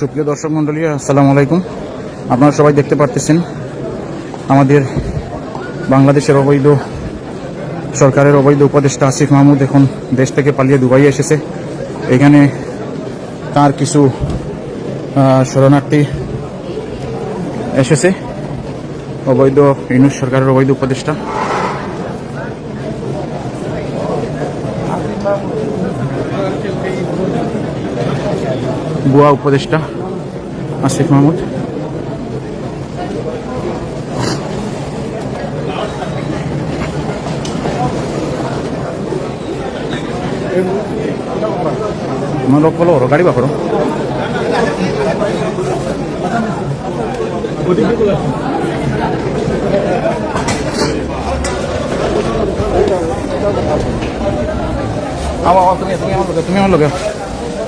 সুপ্রিয় দর্শক মন্ডলী আসসালামু আলাইকুম। আপনারা সবাই দেখতে পারতেছেন, আমাদের বাংলাদেশের অবৈধ সরকারের অবৈধ উপদেষ্টা আসিফ মাহমুদ এখন দেশ থেকে পালিয়ে দুবাই এসেছে। এখানে তার কিছু শরণার্থী এসেছে, অবৈধ ইউনুস সরকারের অবৈধ উপদেষ্টা। বুয়া উপদেষ্টা আসিফ মাহমুদ। আমার লোক বলো গাড়ি বা করো আমার আমার- তুমি তুমি আমার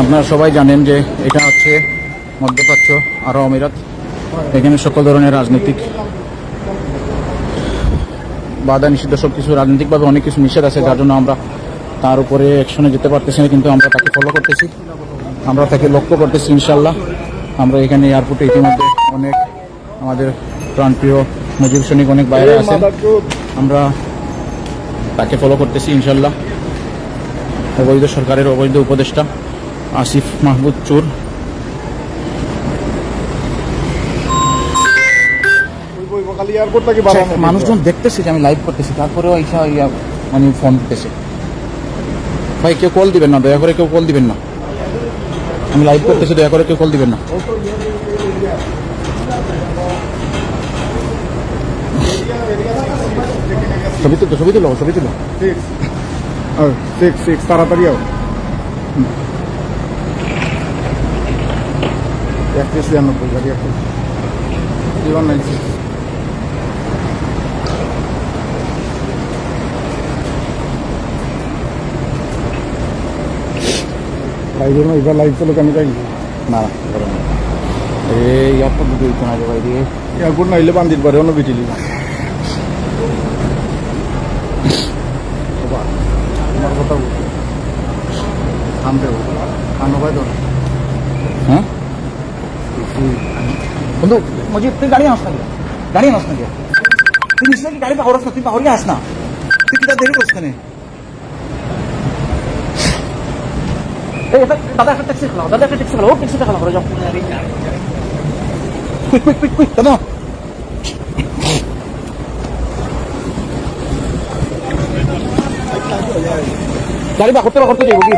আপনারা সবাই জানেন যে এটা হচ্ছে মধ্যপ্রাচ্য আরব আমিরাত। এখানে সকল ধরনের রাজনৈতিক বাধা নিষিদ্ধ সব কিছু রাজনৈতিকভাবে অনেক কিছু নিষেধ আছে যার জন্য আমরা তার উপরে অ্যাকশনে যেতে পারতেছি না কিন্তু আমরা তাকে ফলো করতেছি। আমরা তাকে লক্ষ্য করতেছি ইনশাল্লাহ আমরা এখানে এয়ারপোর্টে ইতিমধ্যে অনেক আমাদের প্রাণপ্রিয় মুজিব সৈনিক অনেক বাইরে আছেন। আমরা তাকে ফলো করতেছি ইনশাল্লাহ অবৈধ সরকারের অবৈধ উপদেষ্টা। আসিফ মাহমুদ চোর। মানুষজন দেখতেছে যে আমি লাইভ করতেছি তারপরেও ইয়া মানে ফোন দিতেছে। ভাই কেউ কল দিবেন না দয়া করে কেউ কল দিবেন না। আমি লাইভ করতেছি দয়া করে কেউ কল দিবেন না। ছবি তুলো ছবি তুলো ছবি তুলো। তাড়াতাড়ি আও। একত্রিশ ছিয়ানব্বই গাড়ি একত্রিশ থ্রি ওয়ান নাইন সিক্স লাইভের এবার লাইভ চলো কেন যাই। না। এই এয়ারপোর্ট দিতে হইতো না ভাই রে এয়ারপোর্ট না হইলে বান্দির পারে অন্য বিটিলি না। আমার কথা বল থামতে বল কানো ভাই ধর তুই নিশ্চয় কি গাড়ি পাহরস না তুই পাহরি আস না তুই কিটা দেরি করছিস কেন এই এটা দাদা একটা ট্যাক্সি খালাও দাদা একটা ট্যাক্সি খালাও ও ট্যাক্সিটা খালাও করে যাও কুইক কুইক কুইক কুইক দাদা গাড়ি বা করতে বা করতে যাবো কি